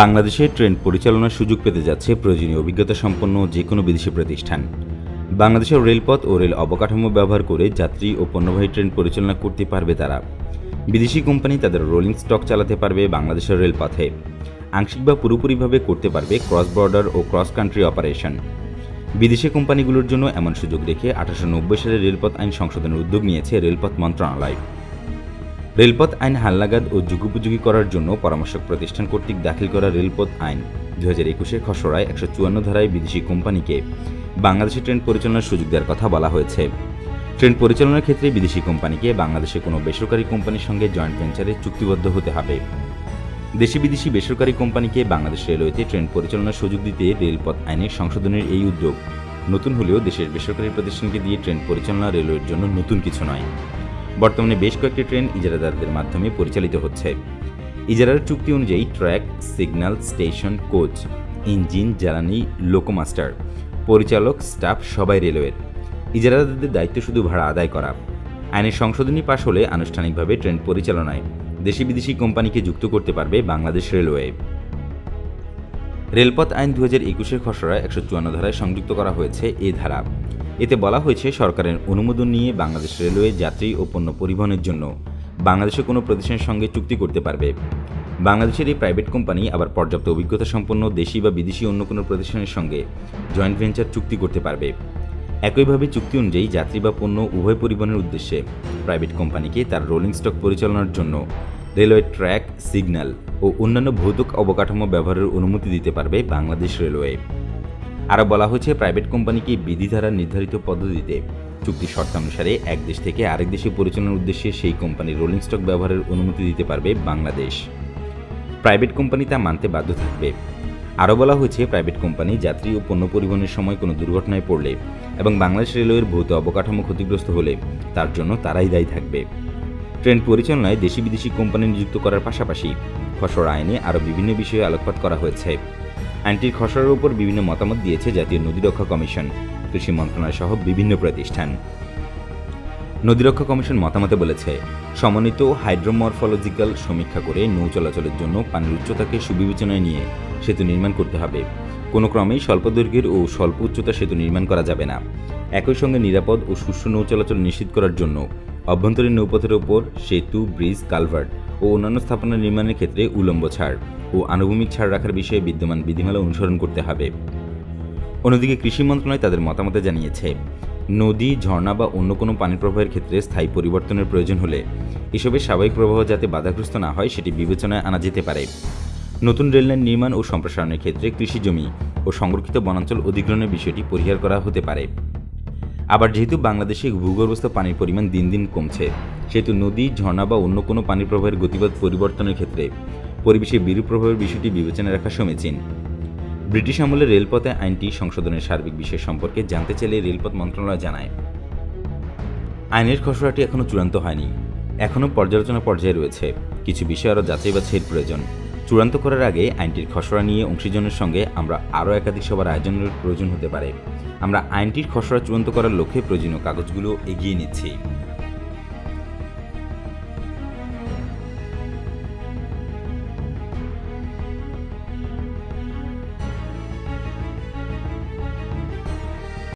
বাংলাদেশে ট্রেন পরিচালনার সুযোগ পেতে যাচ্ছে প্রয়োজনীয় অভিজ্ঞতা সম্পন্ন যে কোনো বিদেশি প্রতিষ্ঠান। বাংলাদেশের রেলপথ ও রেল অবকাঠামো ব্যবহার করে যাত্রী ও পণ্যবাহী ট্রেন পরিচালনা করতে পারবে তারা। বিদেশি কোম্পানি তাদের রোলিং স্টক চালাতে পারবে বাংলাদেশের রেলপথে। আংশিক বা পুরোপুরিভাবে করতে পারবে ক্রস বর্ডার ও ক্রস কান্ট্রি অপারেশন বিদেশি কোম্পানিগুলোর জন্য এমন সুযোগ রেখে আঠারোশো নব্বই সালে রেলপথ আইন সংশোধনের উদ্যোগ নিয়েছে রেলপথ মন্ত্রণালয়। রেলপথ আইন হালনাগাদ ও যুগোপযোগী করার জন্য পরামর্শক প্রতিষ্ঠান কর্তৃক দাখিল করা রেলপথ আইন দু হাজার একুশের খসড়ায় একশো চুয়ান্ন ধারায় বিদেশি কোম্পানিকে বাংলাদেশে ট্রেন পরিচালনার সুযোগ দেওয়ার কথা বলা হয়েছে। ট্রেন পরিচালনার ক্ষেত্রে বিদেশি কোম্পানিকে বাংলাদেশে কোনো বেসরকারি কোম্পানির সঙ্গে জয়েন্ট ভেঞ্চারে চুক্তিবদ্ধ হতে হবে। দেশি বিদেশি বেসরকারি কোম্পানিকে বাংলাদেশ রেলওয়েতে ট্রেন পরিচালনার সুযোগ দিতে রেলপথ আইনের সংশোধনের এই উদ্যোগ। নতুন হলেও দেশের বেসরকারি প্রতিষ্ঠানকে দিয়ে ট্রেন পরিচালনা রেলওয়ের জন্য নতুন কিছু নয়। বর্তমানে বেশ কয়েকটি ট্রেন ইজারাদারদের মাধ্যমে পরিচালিত হচ্ছে। ইজারার চুক্তি অনুযায়ী track, signal, station, coach, engine, জ্বালানি, লোকোমাস্টার, পরিচালক, স্টাফ সবাই রেলওয়ের। ইজারাদারদের দায়িত্ব শুধু ভাড়া আদায় করা। আইনের সংশোধনী পাশ হলে আনুষ্ঠানিকভাবে ট্রেন পরিচালনায় দেশি বিদেশি কোম্পানিকে যুক্ত করতে পারবে বাংলাদেশ রেলওয়ে। রেলপথ আইন দু হাজার একুশের খসড়া একশো চুয়ান্ন ধারায় সংযুক্ত করা হয়েছে এই ধারা। এতে বলা হয়েছে সরকারের অনুমোদন নিয়ে বাংলাদেশ রেলওয়ে যাত্রী ও পণ্য পরিবহনের জন্য বাংলাদেশে কোনো প্রতিষ্ঠানের সঙ্গে চুক্তি করতে পারবে। বাংলাদেশের এই প্রাইভেট কোম্পানি আবার পর্যাপ্ত অভিজ্ঞতা সম্পন্ন দেশি বা বিদেশি অন্য কোনো প্রতিষ্ঠানের সঙ্গে জয়েন্ট ভেঞ্চার চুক্তি করতে পারবে। একইভাবে চুক্তি অনুযায়ী যাত্রী বা পণ্য উভয় পরিবহনের উদ্দেশ্যে প্রাইভেট কোম্পানিকে তার রোলিং স্টক পরিচালনার জন্য রেলওয়ে ট্র্যাক, সিগন্যাল ও অন্যান্য ভৌতিক অবকাঠামো ব্যবহারের অনুমতি দিতে পারবে বাংলাদেশ রেলওয়ে। আরও বলা হয়েছে প্রাইভেট কোম্পানিকে বিধি দ্বারা নির্ধারিত পদ্ধতিতে চুক্তি শর্তানুসারে এক দেশ থেকে আরেক দেশে পরিচালনার উদ্দেশ্যে সেই কোম্পানির রোলিং স্টক ব্যবহারের অনুমতি দিতে পারবে বাংলাদেশ। প্রাইভেট কোম্পানি তা মানতে বাধ্য থাকবে। আরও বলা হয়েছে প্রাইভেট কোম্পানি যাত্রী ও পণ্য পরিবহনের সময় কোনো দুর্ঘটনায় পড়লে এবং বাংলাদেশ রেলওয়ের ভৌত অবকাঠামো ক্ষতিগ্রস্ত হলে তার জন্য তারাই দায়ী থাকবে। ট্রেন পরিচালনায় দেশি বিদেশি কোম্পানি নিযুক্ত করার পাশাপাশি খসড়া আইনে আরও বিভিন্ন বিষয়ে আলোকপাত করা হয়েছে। আইনটির খসড়ার উপর বিভিন্ন মতামত দিয়েছে জাতীয় নদী রক্ষা কমিশন, কৃষি মন্ত্রণালয় সহ বিভিন্ন প্রতিষ্ঠান। নদীরক্ষা কমিশন মতামতে বলেছে, সমন্বিত হাইড্রোমরফোলজিক্যাল সমীক্ষা করে নৌ চলাচলের জন্য পানির উচ্চতাকে সুবিবেচনায় নিয়ে সেতু নির্মাণ করতে হবে। কোনো ক্রমেই স্বল্প দৈর্ঘ্যের ও স্বল্প উচ্চতা সেতু নির্মাণ করা যাবে না। একই সঙ্গে নিরাপদ ও সুষ্ঠু নৌ চলাচল নিশ্চিত করার জন্য অভ্যন্তরীণ নৌপথের ওপর সেতু, ব্রিজ, কালভার্ট ও অন্যান্য স্থাপনা নির্মাণের ক্ষেত্রে উলম্ব ছাড় ও আনুভূমিক ছাড় রাখার বিষয়ে বিদ্যমান বিধিমালা অনুসরণ করতে হবে। অন্যদিকে কৃষি মন্ত্রণালয় তাদের মতামতে জানিয়েছে, নদী, ঝর্ণা বা অন্য কোনো পানি প্রবাহের ক্ষেত্রে স্থায়ী পরিবর্তনের প্রয়োজন হলে এসবের স্বাভাবিক প্রবাহ যাতে বাধাগ্রস্ত না হয় সেটি বিবেচনায় আনা যেতে পারে। নতুন রেললাইন নির্মাণ ও সম্প্রসারণের ক্ষেত্রে কৃষি জমি ও সংরক্ষিত বনাঞ্চল অধিগ্রহণের বিষয়টি পরিহার করা হতে পারে। আবার যেহেতু বাংলাদেশে ভূগর্ভস্থ পানির পরিমাণ দিন দিন কমছে, সেহেতু নদী, ঝর্ণা বা অন্য কোনো পানির প্রবাহের গতিপথ পরিবর্তনের ক্ষেত্রে পরিবেশে বিরূপ প্রভাবের বিষয়টি বিবেচনায় রাখা সমীচীন। ব্রিটিশ আমলে রেলপথে আইনটি সংশোধনের সার্বিক বিষয় সম্পর্কে জানতে চাইলে রেলপথ মন্ত্রণালয় জানায়। আইনের খসড়াটি এখনও চূড়ান্ত হয়নি এখনও পর্যালোচনা পর্যায়ে রয়েছে। কিছু বিষয় আরও যাচাই বাছাইয়ের প্রয়োজন। চূড়ান্ত করার আগে আইনটির খসড়া নিয়ে অংশীজনের সঙ্গে আমরা আরও একাধিক সবার আয়োজনের প্রয়োজন হতে পারে। আমরা আইনটির খসড়া চূড়ান্ত করার লক্ষ্যে প্রয়োজনীয় কাগজগুলো এগিয়ে নিচ্ছি।